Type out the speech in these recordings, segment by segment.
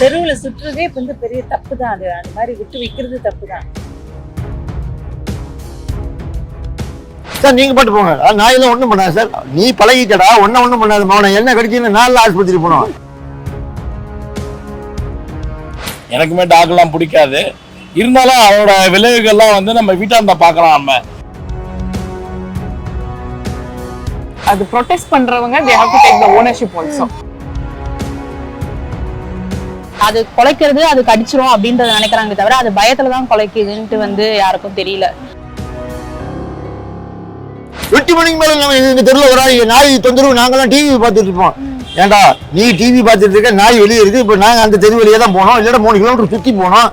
தெருவில் சுற்றுறதே இப்ப வந்து பெரிய தப்பு தான் அது அந்த மாதிரி விட்டு வைக்கிறது தப்பு தான் சார் நீங்க பாட்டு போங்க. நான் எதுவும் ஒண்ணும் பண்ணாது சார். நீ பழகிக்கடா. ஒன்னும் ஒண்ணும் பண்ணாது மௌனம் என்ன கடிச்சுன்னு நாலு ஆஸ்பத்திரி போனோம். எனக்குமே டாக்லாம் பிடிக்காது. இருந்தாலும் அதோட விளைவுகள்லாம் வந்து நம்ம வீட்டாண்ட பார்க்கலாம் நம்ம. அது ப்ரொடெஸ்ட் பண்றவங்க they have to take the ownership also. அது குலைக்கிறது அது கடிச்சிரும் அப்படின்றத நினைக்கிறாங்களே தவிர அது பயத்துல தான் குலைக்குதுன்ட்டு வந்து யாருக்கும் தெரியல. எட்டு மணிக்கு மேல நம்ம இந்த தெருவில் வராங்க நாய் தொந்தரவு நாங்கெல்லாம் டிவி பார்த்துட்டு இருப்போம். ஏன்டா நீ டிவி பார்த்துட்டு இருக்க நாய் வெளியே இருக்கு இப்போ நாங்க அந்த தெரு வழியா தான் போனோம். இல்லைன்னா மூணு கிலோமீட்டர் சுத்தி போனோம்.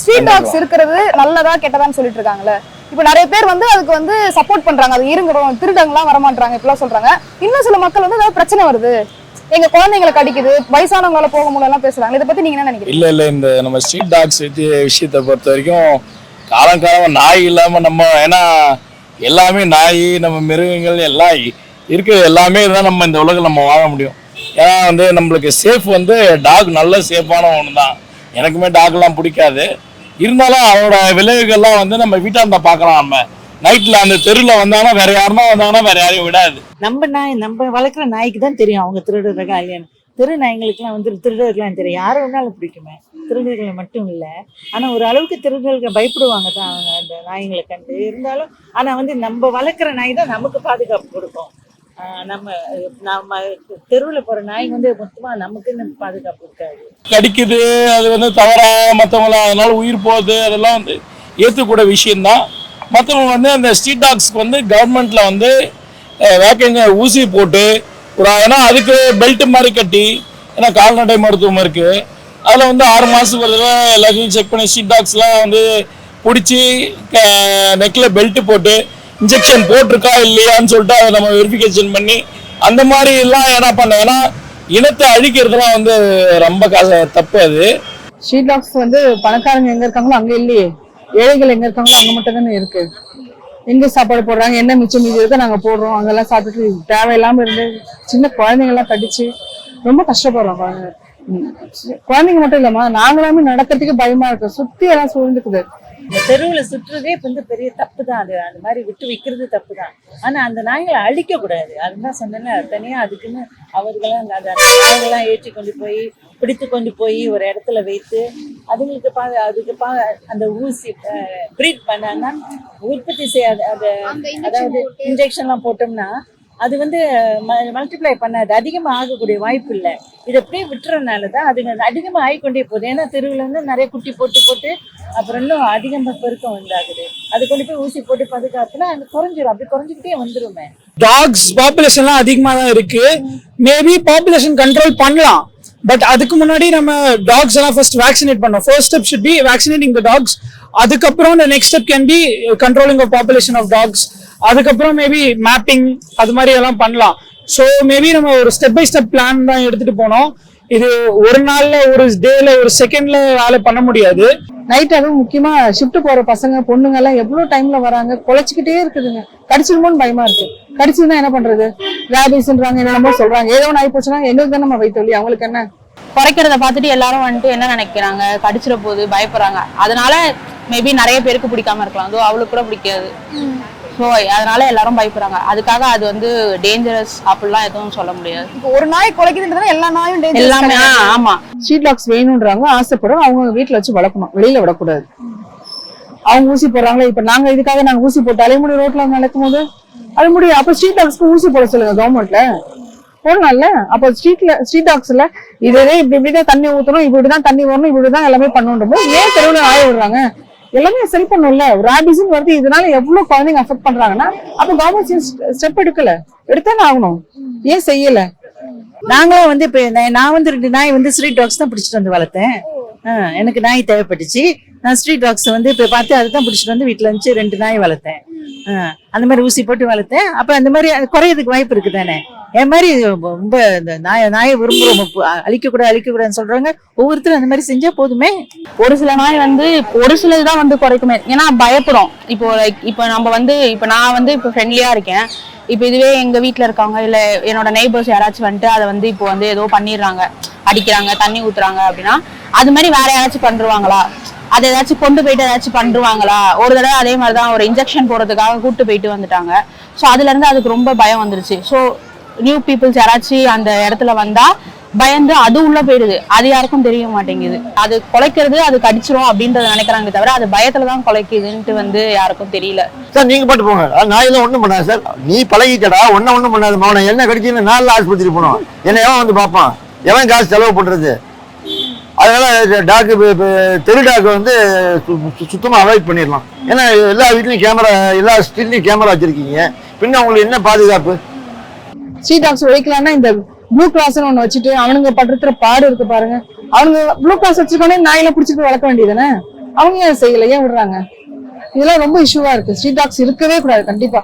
ஸ்ட்ரீட் டாக்ஸ் இருக்கிறது நல்லதா கெட்டதான்னு சொல்லிட்டு இருக்காங்கல்ல. இப்போ நிறைய பேர் வந்து அதுக்கு வந்து சப்போர்ட் பண்றாங்க. அது இருங்குறோம் திருடங்களாம் வரமாட்டாங்க இப்பெல்லாம் சொல்றாங்க. இன்னும் சில மக்கள் வந்து ஏதாவது பிரச்சனை வருது. எங்க குழந்தைங்களை கடிக்குது வயசானவங்களால போக முடியலாம் பேசுறாங்க. இதை பத்தி நீங்க என்ன நினைக்கிறீங்க? இல்ல இல்ல இந்த நம்ம ஸ்ட்ரீட் டாக்ஸ் விஷயத்தை பொறுத்த வரைக்கும் காலம் காலமா நாய் இல்லாம நம்ம ஏன்னா எல்லாமே நாய் நம்ம மிருகங்கள் எல்லாம் இ- இருக்கு. எல்லாமே தான் நம்ம இந்த உலகம் நம்ம வாழ முடியும். ஏன்னா வந்து நம்மளுக்கு சேஃப் வந்து டாக் நல்ல சேஃபான ஒன்று தான் எனக்குமே டாக்லாம் பிடிக்காது. இருந்தாலும் அதோட விளைவுகள்லாம் வந்து நம்ம வீட்டாண்ட பார்க்கலாம் நம்ம. நைட்ல அந்த தெருவில் வந்தாங்கன்னா வேற யாருமா வந்தாங்கன்னா வேற யாரையும் விடாது. நம்ம நாய் நம்ம வளர்க்குற நாய்க்கு தான் தெரியும் அவங்க திருடுறதா இல்லையான்னு. தெரு நாய்ங்களுக்குலாம் வந்து திருடர்கள்லாம் தெரியும். யாரை வேணாலும் பிடிக்குமே. திருடர்களை மட்டும் இல்லை. ஆனால் ஒரு அளவுக்கு திருடர்கள் பயப்படுவாங்க தான் அவங்க அந்த நாய்ங்களை கண்டு. இருந்தாலும் ஆனால் வந்து நம்ம வளர்க்குற நாய் தான் நமக்கு பாதுகாப்பு கொடுக்கும். நம்ம நம்ம தெருவில் போகிற நாய் வந்து மொத்தமாக நமக்குன்னு பாதுகாப்பு இருக்காது. கடிக்குது அது வந்து தவறா மற்றவங்கள அதனால உயிர் போகுது அதெல்லாம் வந்து ஏற்றுக்கூட விஷயம்தான். மற்றவங்க வந்து அந்த ஸ்ட்ரீட் டாக்ஸ்க்கு வந்து கவர்மெண்ட்ல வந்து வேக்கங்க ஊசி போட்டு ஒரு ஏன்னா அதுக்கு பெல்ட் மாதிரி கட்டி ஏன்னா கால்நடை மருத்துவம் இருக்கு. அதில் வந்து ஆறு மாதத்துக்கு ஒரு தடவை எல்லாத்தையும் செக் பண்ணி ஸ்ட்ரீட் டாக்ஸ்லாம் வந்து பிடிச்சி நெக்கில் பெல்ட்டு போட்டு இன்ஜெக்ஷன் போட்டிருக்கா இல்லையான்னு சொல்லிட்டு அதை நம்ம வெரிஃபிகேஷன் பண்ணி அந்த மாதிரி எல்லாம் என்ன பண்ண ஏன்னா இனத்தை அழிக்கிறதுலாம் வந்து ரொம்ப க- தப்பு அது. ஸ்ட்ரீட் டாக்ஸ் வந்து பணக்காரங்க எங்க இருக்காங்களோ அங்க இல்லையே. ஏழைகள் எங்க இருக்காங்களோ அங்க மட்டும் தானே இருக்கு. எங்க சாப்பாடு போடுறாங்க என்ன மிச்சம் மீதி இருக்கோ நாங்க போடுறோம். அங்கெல்லாம் சாப்பிட்டுட்டு தேவையில்லாம இருந்து சின்ன குழந்தைங்க எல்லாம் கடிச்சு ரொம்ப கஷ்டப்படுறோம் குழந்தைங்க குழந்தைங்க மட்டும் இல்லம்மா நாங்களாமே நடக்கிறதுக்கு பயமா இருக்கு. சுத்தி எல்லாம் சூழ்ந்துக்குது. தெருவில் சுற்றுறதே இப்ப வந்து பெரிய தப்பு தான் அது அந்த மாதிரி விட்டு வைக்கிறது தப்பு தான் ஆனால் அந்த நாய்களை அழிக்கக்கூடாது. அதுதான் சொன்னேன்ல தனியாக அதுக்குன்னு அவர்களாம் அந்த அந்த நாய்கள்லாம் ஏற்றி கொண்டு போய் பிடித்து கொண்டு போய் ஒரு இடத்துல வைத்து அதுங்களுக்கு பா அதுக்கு பா அந்த ஊசி ப்ரீட் பண்ணாங்கன்னா உற்பத்தி செய்யாத அது அதாவது இன்ஜெக்ஷன்லாம் போட்டோம்னா அது வந்து மல்டிப்ளை பண்ணாது. அதிகமாக ஆகக்கூடிய வாய்ப்பு இல்லை. இதை அப்படியே விட்டுறதுனால தான் அதுங்க அதிகமாக ஆகிக்கொண்டே போகுது. ஏன்னா தெருவில் நிறைய குட்டி போட்டு போட்டு அப்புறம் இன்னும் அதிகமாக பெருக்கம் உண்டாகுது. அது கொண்டு போய் ஊசி போட்டு பாதுகாப்புனா அது குறைஞ்சிரும். அப்படி குறைஞ்சிக்கிட்டே வந்துருமே. டாக்ஸ் பாப்புலேஷன்லாம் அதிகமாக தான் இருக்கு. மேபி பாப்புலேஷன் கண்ட்ரோல் பண்ணலாம். பட் அதுக்கு முன்னாடி நம்ம டாக்ஸ் எல்லாம் ஃபர்ஸ்ட் வேக்சினேட் பண்ணோம் first step should be vaccinating the dogs அதுக்கப்புறம் next step can be controlling of population of dogs அதுக்கப்புறம் மேபி மேப்பிங் அது மாதிரி எல்லாம் பண்ணலாம். ஸோ மேபி நம்ம ஒரு ஸ்டெப் பை ஸ்டெப் பிளான் தான் எடுத்துட்டு போனோம். இது ஒரு நாள்ல ஒரு டேல ஒரு செகண்ட்ல வேலை பண்ண முடியாது. நைட் அதுவும் முக்கியமா ஷிஃப்ட் போற பசங்க பொண்ணுங்க எல்லாம் எவ்வளவு டைம்ல வராங்க? குலைச்சிக்கிட்டே இருக்குதுங்க. கடிச்சிருமோன்னு பயமா இருக்கு. கடிச்சிருந்தா என்ன பண்றது? ரேபிஸ்ன்றாங்க என்னென்னமோ சொல்றாங்க. ஏதோ ஒன்று ஆகி போச்சுன்னா எங்களுக்கு தானே நம்ம வலி அவங்களுக்கு என்ன? குறைக்கிறத பார்த்துட்டு எல்லாரும் வந்துட்டு என்ன நினைக்கிறாங்க? கடிச்சிட போகுது பயப்படுறாங்க. அதனால மேபி நிறைய பேருக்கு பிடிக்காம இருக்கலாம். அதோ அவளுக்கு கூட பிடிக்காது. ஸோ அதனால எல்லாரும் பயப்படுறாங்க அதுக்காக அது வந்து டேஞ்சரஸ் அப்படிலாம் எதுவும் சொல்ல முடியாது. இப்போ ஒரு நாய் குலைக்குதுன்றதுனா எல்லா நாயும் எல்லாமே. ஆமா. ஸ்ட்ரீட் டாக்ஸ் வேணும்ன்றாங்க ஆசைப்படும் அவங்க வீட்ல வச்சு வளர்க்கணும். வெளியில விடக்கூடாது. அவங்க ஊசி போடுறாங்களே இப்ப நாங்க இதுக்காக நாங்க ஊசி போட்டு அலைமுடி ரோட்ல நடக்கும் போது அது முடியும் அப்ப ஸ்ட்ரீட் டாக்ஸ்க்கு ஊசி போட சொல்லுங்க கவர்மெண்ட்ல போடலாம்ல. அப்ப ஸ்ட்ரீட்ல ஸ்ட்ரீட் டாக்ஸ்ல இதே இப்படி இப்படிதான் தண்ணி ஊத்தணும் இப்படி இப்படிதான் தண்ணி வரணும் இப்படிதான் எல்லாமே பண்ணணும் ஏன் தெருவுல ஆய விடுறாங்க. எல்லாமே சரி பண்ணும்ல. ரேபிஸ்ன்னு வருது இதனால எவ்வளவு குழந்தைங்க அஃபெக்ட் பண்றாங்கன்னா அப்ப கவர்மெண்ட் ஸ்டெப் எடுக்கல. எடுத்தானே ஆகணும். ஏன் செய்யல? நாங்களும் வந்து இப்போ நான் வந்து ரெண்டு நாய் வந்து ஸ்ட்ரீட் டாக்ஸ் தான் பிடிச்சிட்டு வந்து வளர்த்தேன். எனக்கு நாய் தேவைப்பட்டுச்சு. நான் ஸ்ட்ரீட் டாக்ஸ் வந்து இப்போ பார்த்து அதுதான் பிடிச்சிட்டு வந்து வீட்டில் இருந்துச்சு ரெண்டு நாய் வளர்த்தேன். அந்த மாதிரி ஊசி போட்டு வளர்த்தேன். அப்போ அந்த மாதிரி குறையிறதுக்கு குறையதுக்கு வாய்ப்பு இருக்கு தானே என் மாதிரி ரொம்ப இந்த நாய நாயை விரும்புகிறோம் அழிக்கக்கூடாது அழிக்கக்கூடாதுன்னு சொல்றாங்க ஒவ்வொருத்தரும் அந்த மாதிரி செஞ்சா போதுமே? ஒரு சில நாய் வந்து ஒரு சிலது தான் வந்து குறைக்குமே. ஏன்னா பயப்படும் இப்போ லைக் இப்போ நம்ம வந்து இப்போ நான் வந்து இப்போ ஃப்ரெண்ட்லியா இருக்கேன். இப்போ இதுவே எங்க வீட்டில் இருக்கவங்க இல்ல என்னோட நெய்பர்ஸ் யாராச்சும் வந்துட்டு அதை வந்து இப்போ வந்து ஏதோ பண்ணிடுறாங்க. அடிக்கிறாங்க தண்ணி ஊத்துறாங்க அப்படின்னா அது மாதிரி வேற யாராச்சும் பண்ணிருவாங்களா அதை ஏதாச்சும் கொண்டு போயிட்டு ஏதாச்சும் பண்ணிருவாங்களா ஒரு தடவை அதே மாதிரி தான் ஒரு இன்ஜெக்ஷன் போடுறதுக்காக கூப்பிட்டு போயிட்டு வந்துட்டாங்க. ஸோ அதுல இருந்து அதுக்கு ரொம்ப பயம் வந்துருச்சு. ஸோ நியூ பீப்புள்ஸ் யாராச்சும் அந்த இடத்துல வந்தா பயந்து அது உள்ள போயிடுது. அது யாருக்கும் தெரிய மாட்டேங்குது. அது குலைக்கிறது அது கடிச்சிரும் அப்படின்றத நினைக்கிறாங்க தவிர அது பயத்துல தான் குலைக்குதுன்ட்டு வந்து யாருக்கும் தெரியல. சார் நீங்க பாட்டு போங்க. நான் எல்லாம் ஒண்ணும் பண்ணாது சார். நீ பழகிக்கடா ஒன்னும் ஒண்ணும் பண்ணாது மவனை. என்ன கடிச்சுன்னு நாலு ஆஸ்பத்திரி போனோம். என்ன எவன் வந்து பார்ப்பான்? எவன் காசு செலவு பண்றது? அதனால டாக்கு தெரு டாக்கு வந்து சு- அவாய்ட் பண்ணிடலாம். ஏன்னா எல்லா வீட்லேயும் கேமரா எல்லா ஸ்ட்ரீட்லயும் கேமரா வச்சிருக்கீங்க. பின்ன உங்களுக்கு என்ன பாதுகாப்பு? ஸ்ட்ரீட் டாக்ஸ் ஒழிக்கலாம்னா இந்த ப்ளூ கிராஸ் ஒண்ணு வச்சுட்டு அவனுங்க படுத்துற பாடு இருக்கு பாருங்க. அவனுங்க ப்ளூ கிளாஸ் வச்சிருக்கோனே நாயில புடிச்சிட்டு வளர்க்க வேண்டியதுதானே? அவங்க ஏன் செய்யல? ஏன் விடுறாங்க? இதெல்லாம் ரொம்ப இஷ்யூவா இருக்கு. ஸ்ட்ரீட் டாக்ஸ் இருக்கவே கூடாது கண்டிப்பா.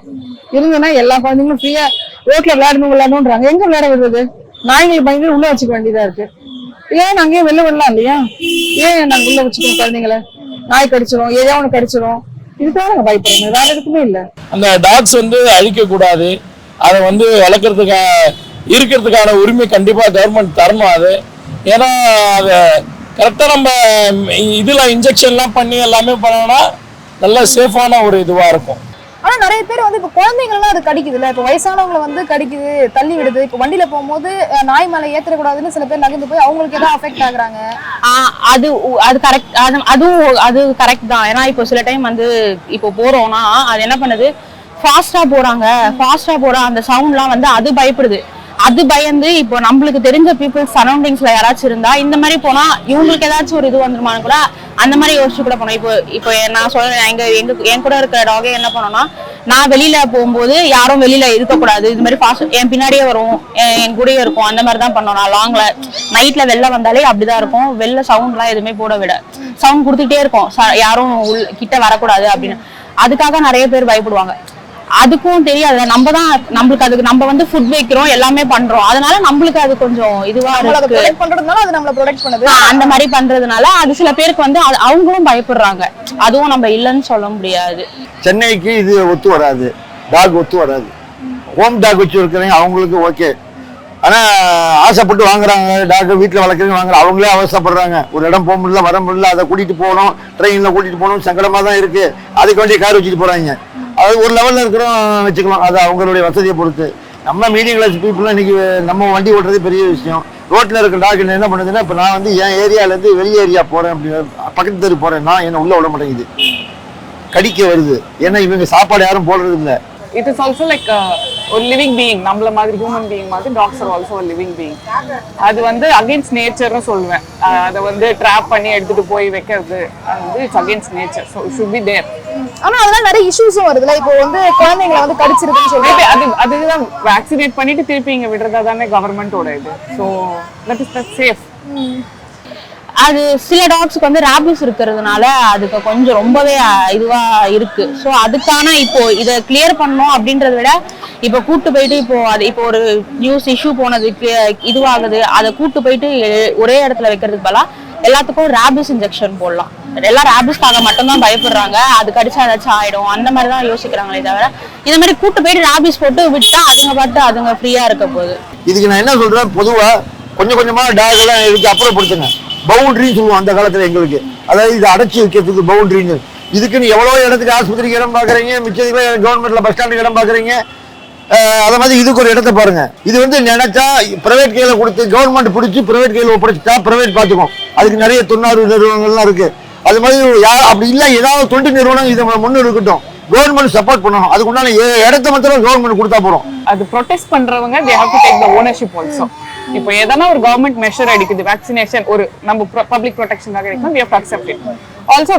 இருந்ததுன்னா எல்லா குழந்தைங்களும் ஃப்ரீயா ரோட்ல விளையாடணும் விளையாடணும்ன்றாங்க. எங்க விளையாட விடுறது நாய்களை பயந்து உள்ள வச்சுக்க வேண்டியதா இருக்கு. ஏன் நாங்க வெளில விடலாம் இல்லையா? ஏன் நாங்க உள்ள வச்சுக்கணும் குழந்தைங்கள? நாய் கடிச்சிடும் ஏதோ ஒன்று கடிச்சிடும் இதுக்காக நாங்க பயப்படுறோம் வேற எதுக்குமே இல்லை. அந்த டாக்ஸ் வந்து அழிக்கக்கூடாது. அதை வந்து வளர்க்குறதுக்காக இருக்கிறதுக்கான உரிமை கண்டிப்பாக கவர்மெண்ட் தரணும் அது. ஏன்னா அதை கரெக்டாக நம்ம இதில் இன்ஜெக்ஷன்லாம் பண்ணி எல்லாமே பண்ணோம்னா நல்ல சேஃபான ஒரு இதுவாக இருக்கும். ஆனா நிறைய பேர் வந்து இப்ப குழந்தைங்களெல்லாம் அது கடிக்குதுல்ல. இப்ப வயசானவங்களை வந்து கடிக்குது தள்ளி விடுது. இப்ப வண்டியில போகும்போது நாய் மேல ஏத்திடக்கூடாதுன்னு சில பேர் நகர்ந்து போய் அவங்களுக்கு ஏதாவது அஃபெக்ட் ஆகுறாங்க. அது அது கரெக்ட் அது அதுவும் அது கரெக்ட் தான். ஏன்னா இப்போ சில டைம் வந்து இப்போ போறோம்னா அது என்ன பண்ணுது? ஃபாஸ்டா போறாங்க. ஃபாஸ்டா போற அந்த சவுண்ட்லாம் வந்து அது பயப்படுது. அது பயந்து இப்போ நம்மளுக்கு தெரிஞ்ச பீப்புள் சரௌண்டிங்ஸ்ல யாராச்சும் இருந்தா இந்த மாதிரி போனா இவங்களுக்கு ஏதாச்சும் ஒரு இது வந்துருமான்னு கூட அந்த மாதிரி யோசிச்சு கூட போனோம் இப்போ இப்போ நான் சொல்றேன் எங்க எங்க என் கூட இருக்கிற டாகே என்ன பண்ணோம்னா நான் வெளியில போகும்போது யாரும் வெளியில இருக்கக்கூடாது. இது மாதிரி ஃபாஸ்ட் என் பின்னாடியே வரும் என் கூடயே இருக்கும். அந்த மாதிரி தான் பண்ணோம். நான் லாங்ல நைட்ல வெளில வந்தாலே அப்படிதான் இருக்கும். வெளில சவுண்ட்லாம் எதுவுமே போட விட. சவுண்ட் கொடுத்துட்டே இருக்கும். ச- யாரும் உள் கிட்ட வரக்கூடாது அப்படின்னு. அதுக்காக நிறைய பேர் பயப்படுவாங்க. அதுக்கும் தெரியாது. நம்ம தான் நம்மளுக்கு அதுக்கு நம்ம வந்து ஃபுட் வைக்கிறோம் எல்லாமே பண்றோம். அதனால நம்மளுக்கு அது கொஞ்சம் இதுவா இருக்கு. பண்றதுனால அது நம்மள ப்ரொடெக்ட் பண்ணுது. அந்த மாதிரி பண்றதுனால அது சில பேருக்கு வந்து அது- அவங்களும் பயப்படுறாங்க. அதுவும் நம்ம இல்லைன்னு சொல்ல முடியாது. சென்னைக்கு இது ஒத்து வராது. டாக் ஒத்து வராது. ஹோம் டாக் வச்சு இருக்கிறவங்க அவங்களுக்கு ஓகே ஆனா ஆசைப்பட்டு வாங்குறாங்க டாக் வீட்டில் வளர்க்குறவங்க வாங்குறாங்க அவங்களே அவசரப்படுறாங்க ஒரு இடம் போக முடியல வர முடியல அதை கூட்டிட்டு போகணும் ட்ரெயினில் கூட்டிட்டு போகணும் சங்கடமா தான் இருக்கு. அதுக்கு வேண்டிய கார் வச்சுட்டு போறாங்க. அது ஒரு லெவலில் இருக்கிறோம் வச்சுக்கலாம். அது அவங்களுடைய வசதியை பொறுத்து. நம்ம மீடியம் கிளாஸ் பீப்புளாக இன்னைக்கு நம்ம வண்டி ஓட்டுறது பெரிய விஷயம். ரோட்டில் இருக்கிற டாக் என்ன பண்ணுதுன்னா இப்போ நான் வந்து என் ஏரியாவிலேருந்து வெளியே வெளி ஏரியா போகிறேன் அப்படின்னு பக்கத்து தெரு நான் என்ன உள்ள விட மாட்டேங்குது. கடிக்க வருது. ஏன்னா இவங்க சாப்பாடு யாரும் போடுறது இல்லை இட் இஸ் ஆல்சோ லைக் ஒரு லிவிங் பீயிங் நம்மள மாதிரி ஹியூமன் பீயிங் மாதிரி dogs are also living being அது வந்து அகேன்ஸ்ட் நேச்சர்னு சொல்லுவேன். அதை வந்து ட்ராப் பண்ணி எடுத்துட்டு போய் வைக்கிறது அது வந்து it's against nature so should be there ஆனா அதெல்லாம் நிறைய இஷ்யூஸும் வருதுல்ல. இப்போ வந்து குழந்தைங்களை வந்து கடிச்சிருக்குன்னு சொல்றாங்க. அது அதுதான் வேக்சினேட் பண்ணிட்டு திருப்பி இங்க விடுறதா தானே கவர்மெண்டோட இது. So that is that safe அது சில டாக்ஸ்க்கு வந்து ரேபிஸ் இருக்கிறதுனால அதுக்கு கொஞ்சம் ரொம்பவே இதுவா இருக்கு. ஸோ அதுக்கான இப்போ இதை கிளியர் பண்ணோம் அப்படின்றத விட இப்போ கூட்டு போயிட்டு இப்போ அது இப்போ ஒரு நியூஸ் இஷ்யூ போனதுக்கு இதுவாகுது அதை கூட்டு போயிட்டு ஒரே இடத்துல வைக்கிறதுக்கு பதிலாக எல்லாத்துக்கும் ரேபிஸ் இன்ஜெக்ஷன் போடலாம். எல்லாம் ரேபிஸ்க்காக மட்டும்தான் பயப்படுறாங்க. அது கடிச்சா ஏதாச்சும் ஆயிடும். அந்த மாதிரி தான் யோசிக்கிறாங்களே தவிர இந்த மாதிரி கூட்டு போயிட்டு ரேபிஸ் போட்டு விட்டா அதுங்க பாட்டு அதுங்க ஃப்ரீயா இருக்க போகுது. இதுக்கு நான் என்ன சொல்றேன்? பொதுவா கொஞ்சம் கொஞ்சமா டாக் எல்லாம் இதுக்கு அப்புறப்படுத்துங்க பவுண்டரின்னு சொல்லுவோம் அந்த காலத்துல எங்களுக்கு. அதாவது இது அடைச்சி வைக்கிறதுக்கு பவுண்டரின்னு இதுக்குன்னு எவ்வளவு இடத்துக்கு ஆஸ்பத்திரிக்கு இடம் பாக்குறீங்க மிச்சதுக்கு கவர்மெண்ட்ல பஸ் ஸ்டாண்டுக்கு இடம் பாக்குறீங்க அதை மாதிரி இதுக்கு ஒரு இடத்த பாருங்க. இது வந்து நினைச்சா பிரைவேட் கையில கொடுத்து கவர்மெண்ட் பிடிச்சி பிரைவேட் கையில ஒப்படைச்சிட்டா பிரைவேட் பார்த்துக்கும். அதுக்கு நிறைய தொண்ணூறு நிறுவனங்கள்லாம் இருக்கு. அது மாதிரி யார் அப்படி இல்லை ஏதாவது தொண்டு நிறுவனம் இதை முன்னு இருக்கட்டும் கவர்மெண்ட் சப்போர்ட் பண்ணணும். அதுக்கு உண்டான எ- இடத்த மாத்திரம் கவர்மெண்ட் கொடுத்தா போறோம் அது ப்ரொடெஸ்ட் பண்றவங்க they have to take the ownership also இப்போ எதனா ஒரு கவர்மெண்ட் மெஷர் எடுக்குது வேக்சினேஷன் ஒரு நம்ம பப்ளிக் ப்ரொடெக்ஷனாக எடுக்கணும் we have to accept also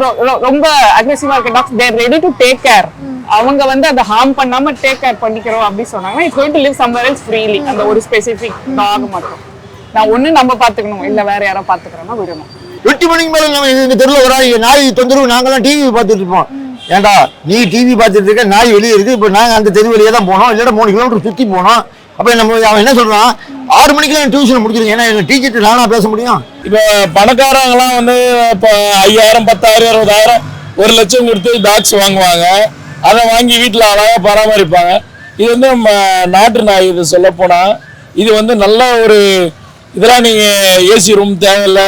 ரொம்ப அக்ரெசிவா இருக்க dogs there ready to take care அவங்க வந்து அதை ஹார்ம் பண்ணாம டேக் கேர் பண்ணிக்கிறோம் அப்படின்னு சொன்னாங்கன்னா it's going to live somewhere else freely அந்த ஒரு ஸ்பெசிஃபிக் டாக் மட்டும். நான் ஒண்ணு நம்ம பாத்துக்கணும் இல்ல வேற யாரோ பாத்துக்கிறோம்னா விடணும். எட்டு மணிக்கு மேல நம்ம இந்த தெருவில் வராங்க நாய் தொந்தரவு நாங்கெல்லாம் டிவி பார்த்துட்டு இருப்போம். ஏன்டா நீ டிவி பார்த்துட்டு இருக்க நாய் வெளியே இருக்கு இப்போ நாங்கள் அந்த தெரு வழியே தான் போனோம். இல்லைன்னா மூணு கிலோமீட்டர் சுற்றி போனோம். அப்போ நம்ம அவன் என்ன சொல்றான்? ஆறு மணிக்கெல்லாம் டியூஷன் முடிக்கிறேன் ஏன்னா எங்கள் டீச்சர் நானா பேச முடியும். இப்போ பணக்காரங்களாம் வந்து இப்போ ஐயாயிரம் பத்தாயிரம் இருபதாயிரம் ஒரு லட்சம் கொடுத்து டாக்ஸ் வாங்குவாங்க. அதை வாங்கி வீட்டில் அழகாக பராமரிப்பாங்க. இது வந்து நம்ம நாட்டு நாய் இது சொல்லப்போனால் இது வந்து நல்ல ஒரு இதெல்லாம் நீங்கள் ஏசி ரூம் தேவையில்லை.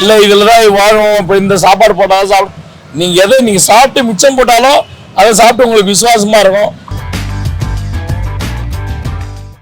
இல்லை இதில் தான் வாழும். இப்போ இந்த சாப்பாடு போட்டாலும் சாப்பிடும். நீங்கள் எதை நீங்கள் சாப்பிட்டு மிச்சம் போட்டாலும் அதை சாப்பிட்டு உங்களுக்கு விசுவாசமாக இருக்கும்.